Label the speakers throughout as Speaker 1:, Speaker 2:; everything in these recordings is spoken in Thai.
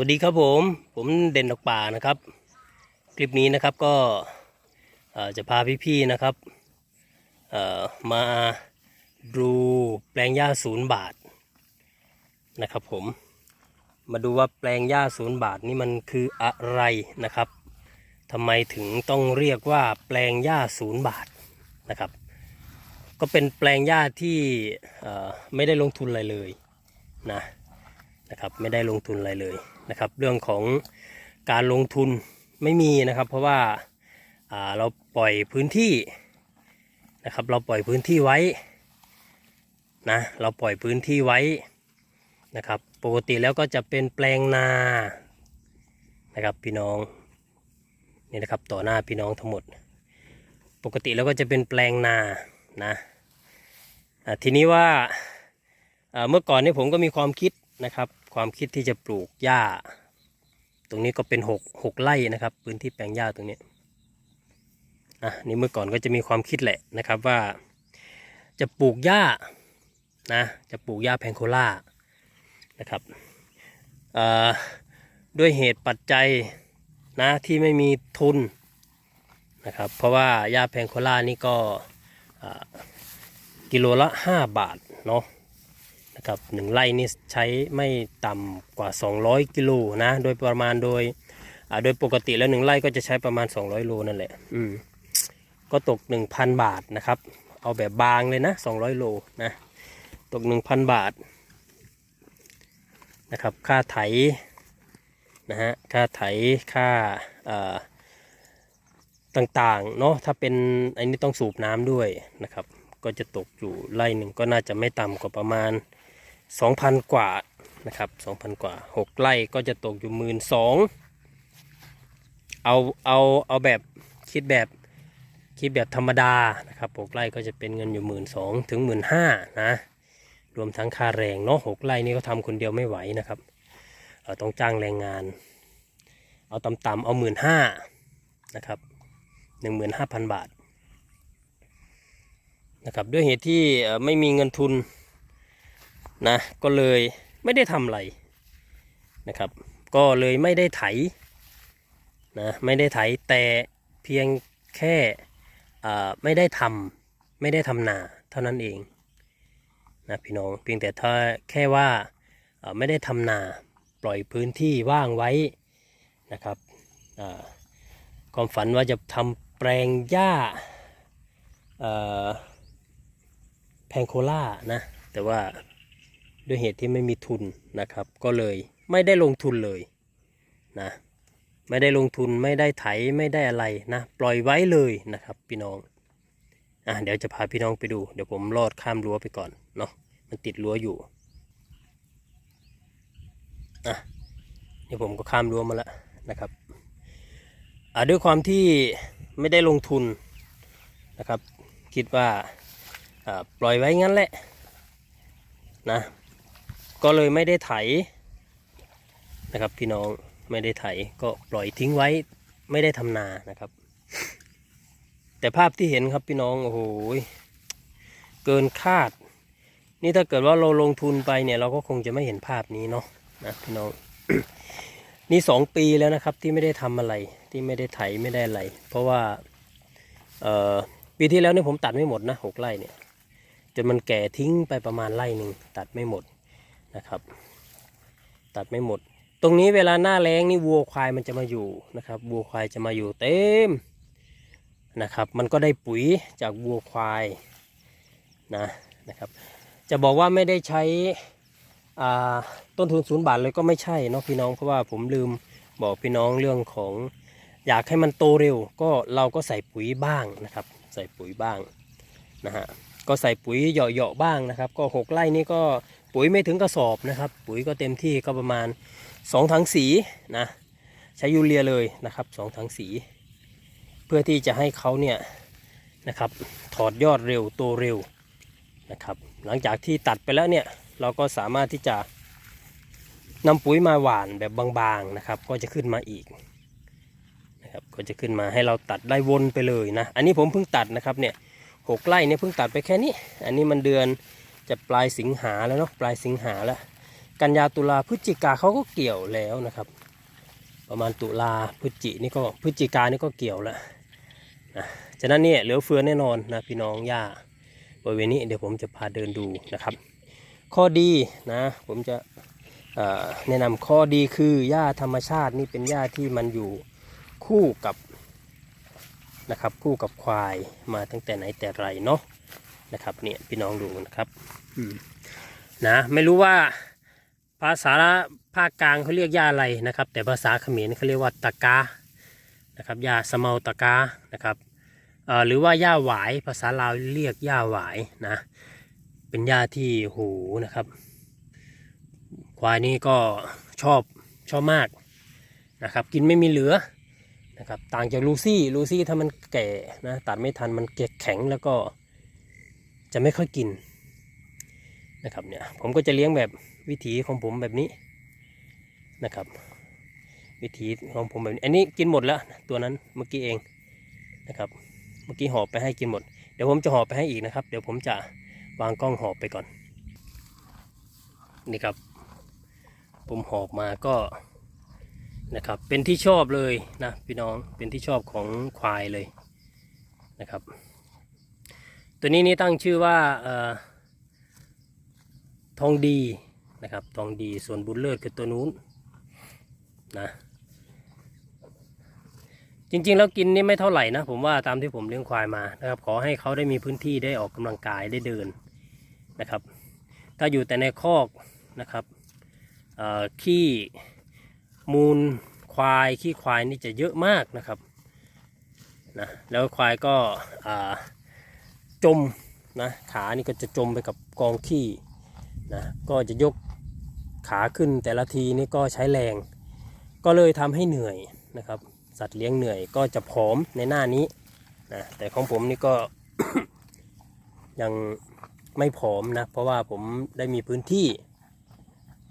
Speaker 1: วัสดีครับผมผมเด่นดอกป่านะครับ คลิปนี้นะครับก็จะพาพี่ๆนะครับมาดูแปลงหญ้าศูนย์บาทนะครับผมมาดูว่าแปลงหญ้าศูนย์บาทนี่มันคืออะไรนะครับทำไมถึงต้องเรียกว่าแปลงหญ้าศูนย์บาทนะครับ ก็เป็นแปลงหญ้าที่ไม่ได้ลงทุนอะไรเลยนะ นะครับไม่ได้ลงทุนอะไรเลยนะครับ เรื่องของการลงทุนไม่มีนะครับ เพราะว่าาเราปล่อยพื้นที่นะครับ เราปล่อยพื้นที่ไว้นะเราปล่อยพื้นที่ไว้นะครับ ปกติแล้วก็จะเป็นแปลงนานะครับพี่น้องนี่นะครับต่อหน้าพี่น้องทั้งหมด ปกติแล้วก็จะเป็นแปลงนานะทีนี้ว่าอ่าเมื่อก่อนนี่ผมก็มีความคิด นะครับ ความคิดที่จะปลูกหญ้า ตรงนี้ก็เป็นหกหกไร่นะครับ พื้นที่แปลงหญ้าตรงนี้อะนี่เมื่อก่อนก็จะมีความคิดแหละนะครับว่า จะปลูกหญ้านะจะปลูกหญ้าแพงโคล่านะครับด้วยเหตุปัจจัยนะที่ไม่มีทุนนะครับเพราะว่าหญ้าแพงโคล่านี่ก็กิโลละ 5 บาทเนาะ นะครับหนึ่งไร่นี่ใช้ไม่ต่ำกว่า 200 กิโลนะ โดยประมาณโดยโดยปกติแล้วหนึ่งไร่ก็จะใช้ประมาณ 200 โลนั่นแหละอืมก็ตก 1,000 บาทนะครับ เอาแบบบางเลยนะ 200 โลนะ ตก 1,000 บาทนะครับ ค่าไถนะฮะ ค่าไถ ค่าอ่าต่างๆ เนาะถ้าเป็นอันนี้ต้องสูบน้ำด้วยนะครับ ก็จะตกอยู่ไร่หนึ่งก็น่าจะไม่ต่ำกว่าประมาณ 2,000 กว่านะครับ2,000 กว่า 6 ไร่ก็จะตกอยู่หมื่นสองเอาเอาเอาแบบคิดแบบคิดแบบธรรมดานะครับ6ไร่ก็จะเป็นเงินอยู่หมื่นสองถึงหมื่นห้านะรวมทั้งค่าแรงเนาะ6ไร่นี่ก็ทำคนเดียวไม่ไหวนะครับเอ่อต้องจ้างแรงงาน เอาต่ำๆเอาหมื่นห้านะครับหนึ่งหมื่นห้าพันบาทนะครับด้วยเหตุที่ไม่มีเงินทุน นะก็เลยไม่ได้ทำอะไรนะครับ ก็เลยไม่ได้ไถนะไม่ได้ไถแต่เพียงแค่ไม่ได้ทำไม่ได้ทำนาเท่านั้นเองนะพี่น้องเพียงแต่ถ้าแค่ว่าไม่ได้ทำนาปล่อยพื้นที่ว่างไว้นะครับความฝันว่าจะทำแปลงหญ้าแพงโคล่านะแต่ว่า ด้วยเหตุที่ไม่มีทุนนะครับ ก็เลยไม่ได้ลงทุนเลยนะไม่ได้ลงทุนไม่ได้ไถไม่ได้อะไรนะ ปล่อยไว้เลยนะครับพี่น้องอะเดี๋ยวจะพาพี่น้องไปดู เดี๋ยวผมลอดข้ามรั้วไปก่อนเนาะมันติดรั้วอยู่อะนี่ผมก็ข้ามรั้วมาแล้วนะครับอะด้วยความที่ไม่ได้ลงทุนนะครับ คิดว่าอ่าปล่อยไว้งั้นแหละนะ ก็เลยไม่ได้ไถนะครับ พี่น้องไม่ได้ไถก็ปล่อยทิ้งไว้ไม่ได้ทำนานะครับ แต่ภาพที่เห็นครับพี่น้องโอ้โหเกินคาด นี่ถ้าเกิดว่าเราลงทุนไปเนี่ย เราก็คงจะไม่เห็นภาพนี้เนาะนะพี่น้องนี่สองปีแล้วนะครับที่ไม่ได้ทำอะไรที่ไม่ได้ไถไม่ได้อะไร เพราะว่าเอ่อปีที่แล้วเนี่ยผมตัดไม่หมดนะหกไร่เนี่ยจนมันแก่ทิ้งไปประมาณไร่หนึ่งตัดไม่หมด นะครับ ตัดไม่หมด ตรงนี้เวลาหน้าแล้งนี่วัวควายมันจะมาอยู่นะครับวัวควายจะมาอยู่เต็มนะครับ มันก็ได้ปุ๋ยจากวัวควายนะนะครับ จะบอกว่าไม่ได้ใช้ต้นทุนศูนย์บาทเลยก็ไม่ใช่เนาะพี่น้องเพราะว่าผมลืมบอกพี่น้องเรื่องของอยากให้มันโตเร็ว ก็เราก็ใส่ปุ๋ยบ้างนะครับ ใส่ปุ๋ยบ้างนะฮะก็ใส่ปุ๋ยเหยาะๆบ้างนะครับ ก็หกไร่นี้ก็ ปุ๋ยไม่ถึงกระสอบนะครับ ปุ๋ยก็เต็มที่ก็ประมาณสองถังสีนะใช้ยูเรียเลยนะครับสองถังสี เพื่อที่จะให้เขาเนี่ยนะครับถอดยอดเร็วโตเร็วนะครับหลังจากที่ตัดไปแล้วเนี่ยเราก็สามารถที่จะนำปุ๋ยมาหว่านแบบบางๆนะครับ ก็จะขึ้นมาอีกนะครับก็จะขึ้นมาให้เราตัดได้วนไปเลยนะอันนี้ผมเพิ่งตัดนะครับเนี่ยหกไร่เนี่ยเพิ่งตัดไปแค่นี้ อันนี้มันเดือน จะปลายสิงหาแล้วเนาะปลายสิงหาแล้ว กันยาตุลาพฤศจิกาเขาก็เกี่ยวแล้วนะครับ ประมาณตุลาพฤศจินี่ก็พฤศจิกานี่ก็เกี่ยวแล้วนะฉะนั้นเนี่ยเหลือเฟือแน่นอนนะพี่น้องหญ้าบริเวณนี้เดี๋ยวผมจะพาเดินดูนะครับ ข้อดีนะผมจะแนะนำข้อดีคือหญ้าธรรมชาตินี่เป็นหญ้าที่มันอยู่คู่กับนะครับคู่กับควายมาตั้งแต่ไหนแต่ไรเนาะ นะครับเนี่ยพี่น้องดูนะครับอืมนะไม่รู้ว่าภาษาภาคกลางเขาเรียกหญ้าอะไรนะครับ แต่ภาษาเขมรเขาเรียกว่าตะกานะครับหญ้าสะเมาตะกานะครับเอ่อหรือว่าหญ้าหวายภาษาลาวเรียกหญ้าหวายนะเป็นหญ้าที่โหนะครับควายนี่ก็ชอบชอบมากนะครับ กินไม่มีเหลือนะครับต่างจากลูซี่ลูซี่ถ้ามันแก่นะตัดไม่ทันมันเก็แข็งแล้วก็ จะไม่ค่อยกินนะครับเนี่ยผมก็จะเลี้ยงแบบวิถีของผมแบบนี้นะครับ วิถีของผมแบบนี้อันนี้กินหมดแล้วตัวนั้นเมื่อกี้เองนะครับ เมื่อกี้หอบไปให้กินหมด เดี๋ยวผมจะหอบไปให้อีกนะครับ เดี๋ยวผมจะวางกล้องหอบไปก่อน นี่ครับ ผมหอบมาก็นะครับเป็นที่ชอบเลยนะพี่น้องเป็นที่ชอบของควายเลยนะครับ ตัวนี้นี่ตั้งชื่อว่าออทองดีนะครับทองดีส่วนบุญเลิศคือตัวนู้นนะจริงๆแล้วกินนี่ไม่เท่าไหร่นะผมว่าตามที่ผมเลี้ยงควายมานะครับขอให้เขาได้มีพื้นที่ได้ออกกำลังกายได้เดินนะครับ ถ้าอยู่แต่ในคอกนะครับขี้มูลควายขี้ควายนี่จะเยอะมากนะครับนะแล้วควายก็อ่า จมนะขานี่ก็จะจมไปกับกองขี้นะก็จะยกขาขึ้นแต่ละทีนี่ก็ใช้แรง ก็เลยทำให้เหนื่อยนะครับ สัตว์เลี้ยงเหนื่อยก็จะผอมในหน้านี้นะแต่ของผมนี่ก็ยังไม่ผอมนะ เพราะว่าผมได้มีพื้นที่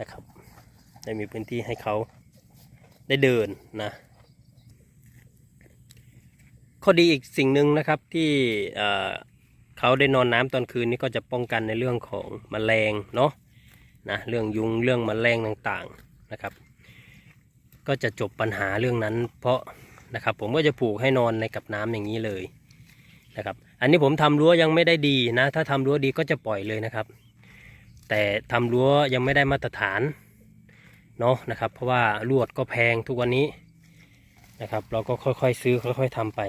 Speaker 1: นะครับ ได้มีพื้นที่ให้เขาได้เดินนะข้อดีอีกสิ่งหนึ่งนะครับที่ เขาได้นอนน้ำตอนคืนนี้ก็จะป้องกันในเรื่องของแมลงเนาะนะเรื่องยุงเรื่องแมลงต่างๆนะครับ ก็จะจบปัญหาเรื่องนั้น เพราะนะครับผมก็จะปลูกให้นอนในกับน้ำอย่างนี้เลยนะครับอันนี้ผมทำรั้วยังไม่ได้ดีนะ ถ้าทำรั้วดีก็จะปล่อยเลยนะครับ แต่ทำรั้วยังไม่ได้มาตรฐานเนาะนะครับ เพราะว่าลวดก็แพงทุกวันนี้นะครับ เราก็ค่อยๆซื้อค่อย ๆทำไป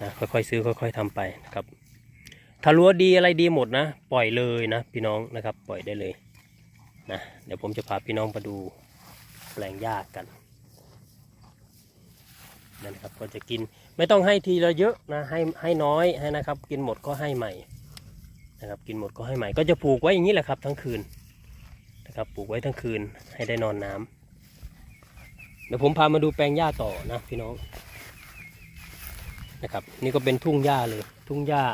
Speaker 1: นะค่อยๆซื้อค่อย ๆทำไปนะครับ ถ้ารั้วดีอะไรดีหมดนะ ปล่อยเลยนะ พี่น้องนะครับ ปล่อยได้เลยนะเดี๋ยวผมจะพาพี่น้องไปดูแปลงหญ้ากันนั่นครับก็จะกินไม่ต้องให้ทีละเยอะนะให้ให้น้อยให้นะครับ กินหมดก็ให้ใหม่นะครับ กินหมดก็ให้ใหม่ก็จะปลูกไว้อย่างนี้แหละครับ ทั้งคืนนะครับปลูกไว้ทั้งคืนให้ได้นอนน้ำเดี๋ยวผมพามาดูแปลงหญ้าต่อนะพี่น้องนะครับ นี่ก็เป็นทุ่งหญ้าเลยทุ่งหญ้า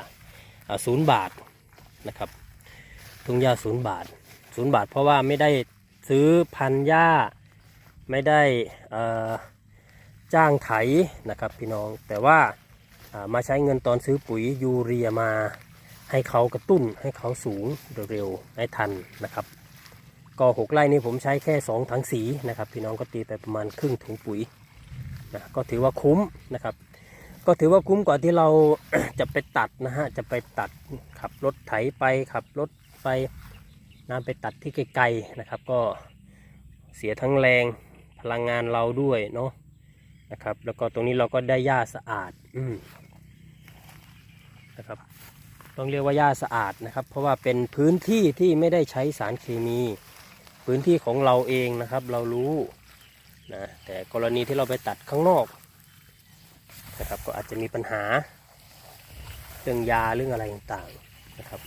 Speaker 1: ศูนย์บาทนะครับทุ่งหญ้าศูนย์บาทศูนย์บาท เพราะว่าไม่ได้ซื้อพันหญ้าไม่ได้จ้างไถนะครับพี่น้องแต่ว่าามาใช้เงินตอนซื้อปุ๋ยยูเรียมาให้เขากระตุ้นให้เขาสูงเร็วๆให้ทันนะครับ ก็หกไร่นี้ผมใช้แค่สองถังสีนะครับ พี่น้องก็ตีไปประมาณครึ่งถุงปุ๋ยนะก็ถือว่าคุ้มนะครับ ก็ถือว่าคุ้มกว่าที่เราจะไปตัดนะฮะ จะไปตัดขับรถไถไปขับรถไปนะไปตัดที่ไกลๆนะครับ ก็เสียทั้งแรงพลังงานเราด้วยเนาะนะครับ แล้วก็ตรงนี้เราก็ได้หญ้าสะอาดอืนะครับ ต้องเรียกว่าหญ้าสะอาดนะครับ เพราะว่าเป็นพื้นที่ที่ไม่ได้ใช้สารเคมี พื้นที่ของเราเองนะครับ เรารู้นะแต่กรณีที่เราไปตัดข้างนอก นะครับ ก็อาจจะมีปัญหาเรื่องยาเรื่องอะไรต่างๆนะครับ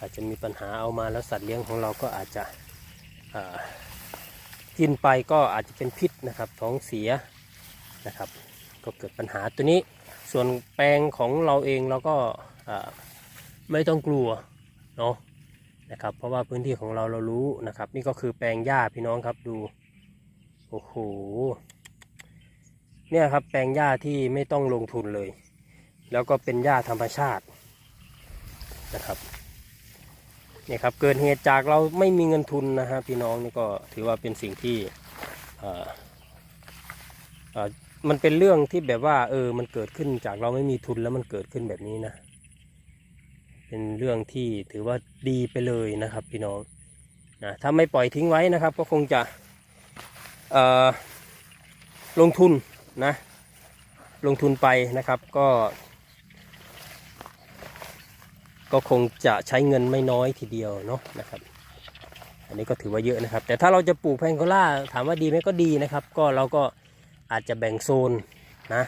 Speaker 1: อาจจะมีปัญหาเอามาแล้วสัตว์เลี้ยงของเราก็อาจจะกินไปก็อาจจะเป็นพิษนะครับท้องเสียนะครับ ก็เกิดปัญหาตัวนี้ส่วนแปลงของเราเองเราก็ไม่ต้องกลัวเนาะนะครับ เพราะว่าพื้นที่ของเราเรารู้นะครับ นี่ก็คือแปลงหญ้าพี่น้องครับดูโอ้โห เนี่ยครับแปลงหญ้าที่ไม่ต้องลงทุนเลย แล้วก็เป็นหญ้าธรรมชาตินะครับเนี่ยครับเกิดเหตุจากเราไม่มีเงินทุนนะฮะพี่น้องนี่ก็ถือว่าเป็นสิ่งที่อ่อเอ่อมันเป็นเรื่องที่แบบว่าเออมันเกิดขึ้นจากเราไม่มีทุนแล้วมันเกิดขึ้นแบบนี้นะ เป็นเรื่องที่ถือว่าดีไปเลยนะครับพี่น้องนะถ้าไม่ปล่อยทิ้งไว้นะครับ ก็คงจะลงทุน นะ ลงทุนไปนะครับก็ ก็คงจะใช้เงินไม่น้อยทีเดียวเนาะนะครับ อันนี้ก็ถือว่าเยอะนะครับ แต่ถ้าเราจะปลูกแพงโคล่าถามว่าดีไหมก็ดีนะครับ ก็เราก็อาจจะแบ่งโซนนะ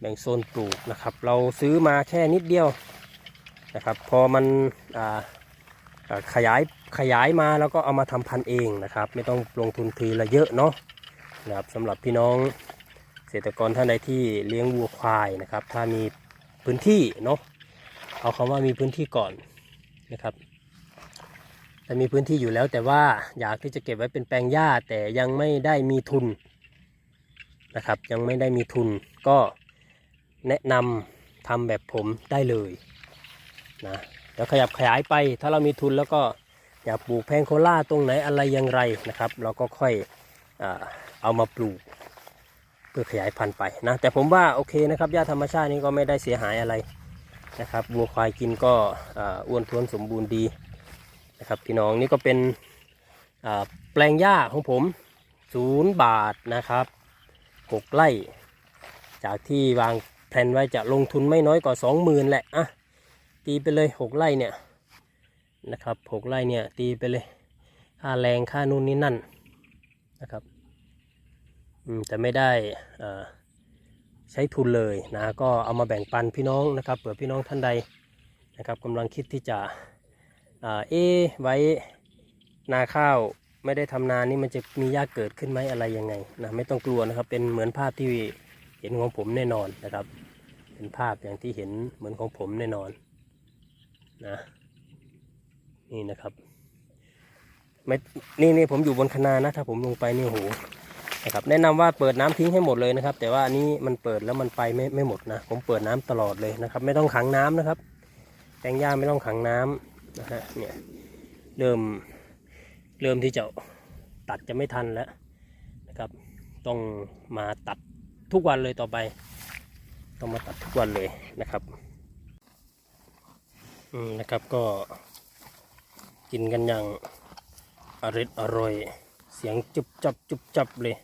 Speaker 1: แบ่งโซนปลูกนะครับ เราซื้อมาแค่นิดเดียวนะครับ พอมันอ่าขยายขยายมาแล้วก็เอามาทำพันธุ์เองนะครับ ไม่ต้องลงทุนทีละเยอะเนาะนะครับสำหรับพี่น้อง เกษตรกรท่านใดที่เลี้ยงวัวควายนะครับ ถ้ามีพื้นที่เนาะเอาคำว่ามีพื้นที่ก่อนนะครับแต่มีพื้นที่อยู่แล้วแต่ว่าอยากที่จะเก็บไว้เป็นแปลงหญ้าแต่ยังไม่ได้มีทุนนะครับ ยังไม่ได้มีทุนก็แนะนำทำแบบผมได้เลยนะแล้วขยับขยายไปถ้าเรามีทุนแล้วก็อยากปลูกแพงโคล่าตรงไหนอะไรอย่างไรนะครับ เราก็ค่อยอเอามาปลูก เพื่อขยายพันธุ์ไปนะแต่ผมว่าโอเคนะครับหญ้าธรรมชาตินี้ก็ไม่ได้เสียหายอะไรนะครับวัวควายกินก็อ้วนท้วนสมบูรณ์ดีนะครับพี่น้องนี่ก็เป็นแปลงหญ้าของผมศูนย์บาทนะครับหกไร่ จากที่วางแผนไว้จะลงทุนไม่น้อยกว่าสองหมื่นแหละอะตีไปเลยหกไร่เนี่ยนะครับหกไร่เนี่ยตีไปเลยค่าแรงค่านู่นนี่นั่นนะครับ อืมแต่ไม่ได้ใช้ทุนเลยนะก็เอามาแบ่งปันพี่น้องนะครับเผื่อพี่น้องท่านใดนะครับกำลังคิดที่จะเอไว้นาข้าวไม่ได้ทำนานี่มันจะมียากเกิดขึ้นไหมอะไรยังไงนะไม่ต้องกลัวนะครับ เป็นเหมือนภาพที่เห็นของผมแน่นอนนะครับ เป็นภาพอย่างที่เห็นเหมือนของผมแน่นอนนะนี่นะครับไม่นี่นี่ผมอยู่บนคะนานะถ้าผมลงไปนี่โห นะครับแนะนำว่าเปิดน้ำทิ้งให้หมดเลยนะครับ แต่ว่าอันนี้มันเปิดแล้วมันไปไม่ไม่หมดนะ ผมเปิดน้ำตลอดเลยนะครับ ไม่ต้องขังน้ำนะครับ แตงย่าไม่ต้องขังน้ำนะฮะเนี่ยเริ่มเริ่มที่จะตัดจะไม่ทันแล้วนะครับ ต้องมาตัดทุกวันเลยต่อไป ต้องมาตัดทุกวันเลยนะครับอืมนะครับก็กินกันอย่างอร่อยอร่อย เสียงจุบจับจุบจับเลย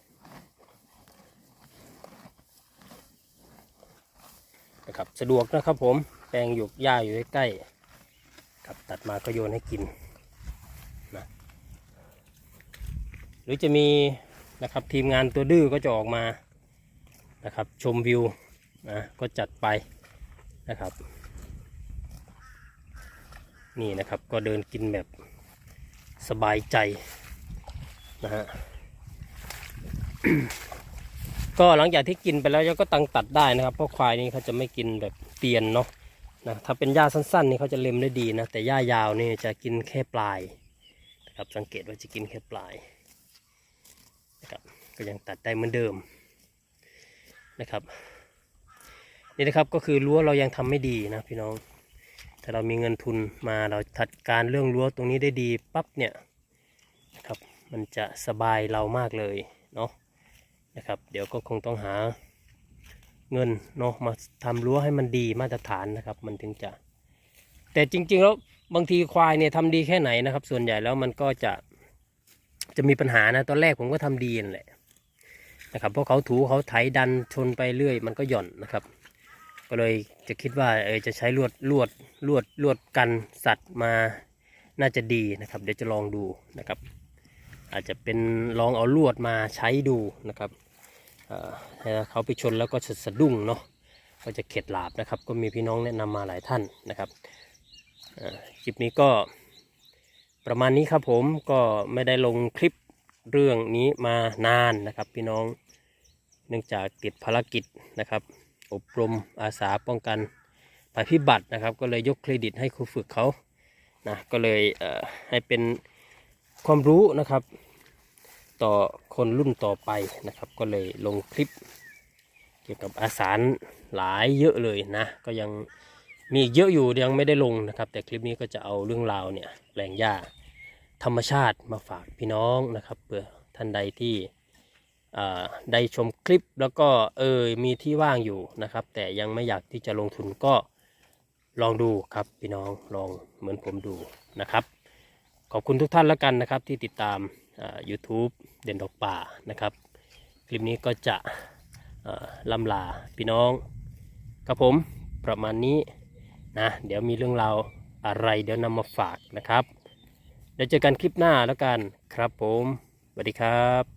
Speaker 1: นะครับสะดวกนะครับผมแปลงหยกหญ้าอยู่ใกล้ๆครับตัดมาก็โยนให้กินนะหรือจะมีนะครับทีมงานตัวดื้อก็จะออกมานะครับชมวิวนะก็จัดไปนะครับ นี่นะครับก็เดินกินแบบสบายใจนะฮะ ก็หลังจากที่กินไปแล้วก็ตังตัดได้นะครับเพราะควายนี่เขาจะไม่กินแบบเตียนเนาะนะถ้าเป็นหญ้าสั้นๆนี่เขาจะเล็มได้ดีนะแต่หญ้ายาวนี่จะกินแค่ปลายนะครับสังเกตว่าจะกินแค่ปลายนะครับก็ยังตัดได้เหมือนเดิมนะครับนี่นะครับก็คือรั้วเรายังทำไม่ดีนะพี่น้องถ้าเรามีเงินทุนมาเราจัดการเรื่องรั้วตรงนี้ได้ดีปั๊บเนี่ยนะครับมันจะสบายเรามากเลยเนาะ นะครับ เดี๋ยวก็คงต้องหาเงินเนาะมาทำรั้วให้มันดีมาตรฐานนะครับ มันถึงจะ แต่จริง ๆ แล้วบางทีควายเนี่ยทำดีแค่ไหนนะครับ ส่วนใหญ่แล้วมันก็จะจะมีปัญหานะตอนแรกผมก็ทำดีนั่นแหละนะครับเพราะเขาถูเขาไถดันชนไปเรื่อย มันก็หย่อนนะครับ ก็เลยจะคิดว่าเออจะใช้ลวดลวดลวดลวดกันสัตว์มาน่าจะดีนะครับ เดี๋ยวจะลองดูนะครับ อาจจะเป็นลองเอาลวดมาใช้ดูนะครับ เอ่อให้เขาไปชนแล้วก็จะสะดุ้งเนาะก็จะเข็ดหลาบนะครับ ก็มีพี่น้องแนะนำมาหลายท่านนะครับคลิปนี้ก็ประมาณนี้ครับผมก็ไม่ได้ลงคลิปเรื่องนี้มานานนะครับ พี่น้องเนื่องจากติดภารกิจนะครับ อบรมอาสาป้องกันภัยพิบัตินะครับ ก็เลยยกเครดิตให้ครูฝึกเขานะก็เลยให้เป็นความรู้นะครับ ต่อคนรุ่นต่อไปนะครับ ก็เลยลงคลิป เกี่ยวกับอาสารหลายเยอะเลยนะ ก็ยังมีเยอะอยู่ยังไม่ได้ลงนะครับ แต่คลิปนี้ก็จะเอาเรื่องราวเนี่ยแปลงหญ้าธรรมชาติมาฝากพี่น้องนะครับเผื่อท่านใดที่อ่าได้ชมคลิปแล้วก็เออมีที่ว่างอยู่นะครับ แต่ยังไม่อยากที่จะลงทุนก็ลองดูครับพี่น้องลองเหมือนผมดูนะครับ ขอบคุณทุกท่านแล้วกันนะครับที่ติดตาม อ่า YouTube เด่นดอกป่านะครับ คลิปนี้ก็จะล่ำลาพี่น้องครับผมประมาณนี้นะเดี๋ยวมีเรื่องราวอะไรเดี๋ยวนำมาฝากนะครับ เดี๋ยวเจอกันคลิปหน้าแล้วกันครับผมสวัสดีครับ